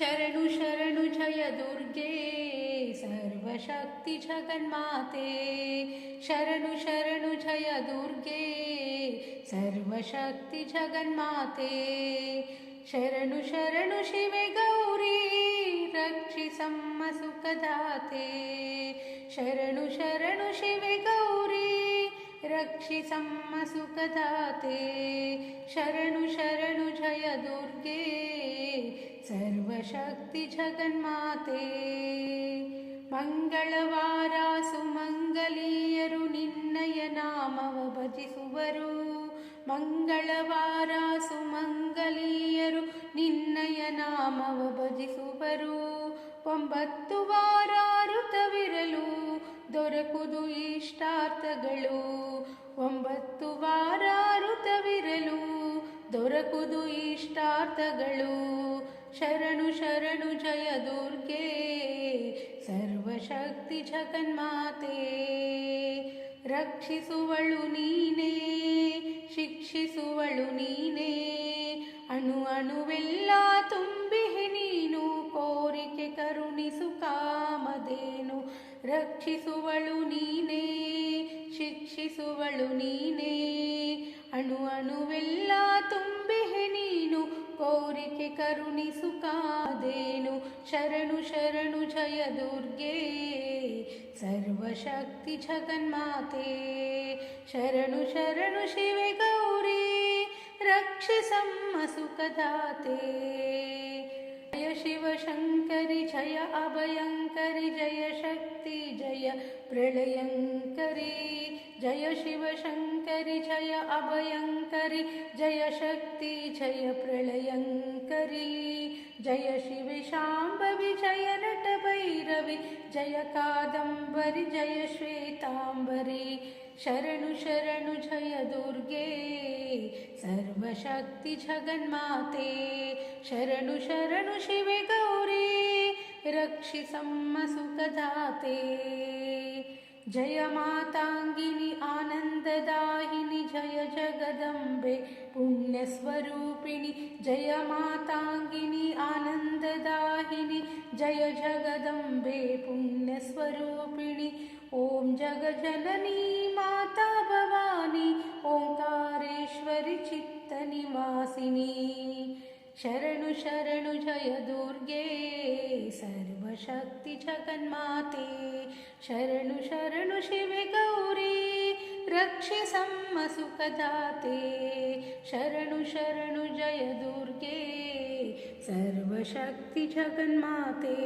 शरणु शरणु जय दुर्गे सर्वशक्ति जगन्माते। शरणु शरणु जय दुर्गे सर्वशक्ति जगन्माते। शरणु शरणु शिवे गौरी रक्षि सम्मसुखदाते शरणु शरणु शिवे गौरी रक्षि सम्मसुखदाते शरणु शरणु जय दुर्गे। ಸರ್ವಶಕ್ತಿ ಜಗನ್ಮಾತೆ, ಮಂಗಳವಾರ ಸುಮಂಗಲೀಯರು ನಿನ್ನಯ ನಾಮವ ಭಜಿಸುವರು. ಮಂಗಳವಾರ ಸುಮಂಗಲೀಯರು ನಿನ್ನಯ ನಾಮವ ಭಜಿಸುವರು. ಒಂಬತ್ತು ವಾರ ಋತವಿರಲು ದೊರಕುದು ಇಷ್ಟಾರ್ಥಗಳು. ಒಂಬತ್ತು ವಾರ ಋತವಿರಲು ದೊರಕುದು ಇಷ್ಟಾರ್ಥಗಳು. ಶರಣು ಶರಣು ಜಯ ದುರ್ಗೆ. ಸರ್ವಶಕ್ತಿ ಜಗನ್ಮಾತೆ ರಕ್ಷಿಸುವಳು ನೀನೇ, ಶಿಕ್ಷಿಸುವಳು ನೀನೇ. ಅಣು ಅಣುವೆಲ್ಲ ತುಂಬಿಹೆ ನೀನು, ಕೋರಿಕೆ ಕರುಣಿಸು ಕಾಮದೇನು ರಕ್ಷಿಸುವಳು ನೀನೇ. ಶಿಕ್ಷಿಸುವಳು ನೀನೇ. ಅಣು ಅಣುವೆಲ್ಲ ತುಂಬಿಹೆ ನೀನು, ಕೋರಿಕೆ ಕರುಣಿಸು ಕಾದೇನು, ಶರಣು ಶರಣು ಜಯ ದುರ್ಗೆ. ಸರ್ವಶಕ್ತಿ ಜಗನ್ಮಾತೆ, ಶರಣು ಶರಣು ಶಿವೆ ಗೌರಿ, ರಕ್ಷಿಸಮ್ಮ ಸುಖದಾತೆ. शिव शंकर जय अभयंकर जय शक्ति जय प्रलयङ्करि जय शिव शंकर हरि जय अभयङ्करि जय शक्ति जय प्रलयङ्करि। जय शिवे शाम्भवि जय नटभैरवि जय कादम्बरि जय श्वेताम्बरि। शरणु शरणु जय दुर्गे। सर्वशक्ति जगन्माते। शरणु शरणु शिवे गौरी। रक्षिसम्म सुधाते जय माताङ्गिनि आनन्ददायिनि जय जगदम्बे पुण्यस्वरूपिणि जय माताङ्गिनि आनन्ददायिनि जय जगदम्बे पुण्यस्वरूपिणि। ॐ जगजननी माता भवानी ओङ्कारेश्वरिचित्तनिवासिनी शरणु शरणु जय दुर्गे सर्वशक्ति जगन्माते। शरणु शरणु शिवे गौरी रक्षि सम्मसुखदाते शरणु शरणु जय दुर्गे सर्वशक्ति जगन्माते।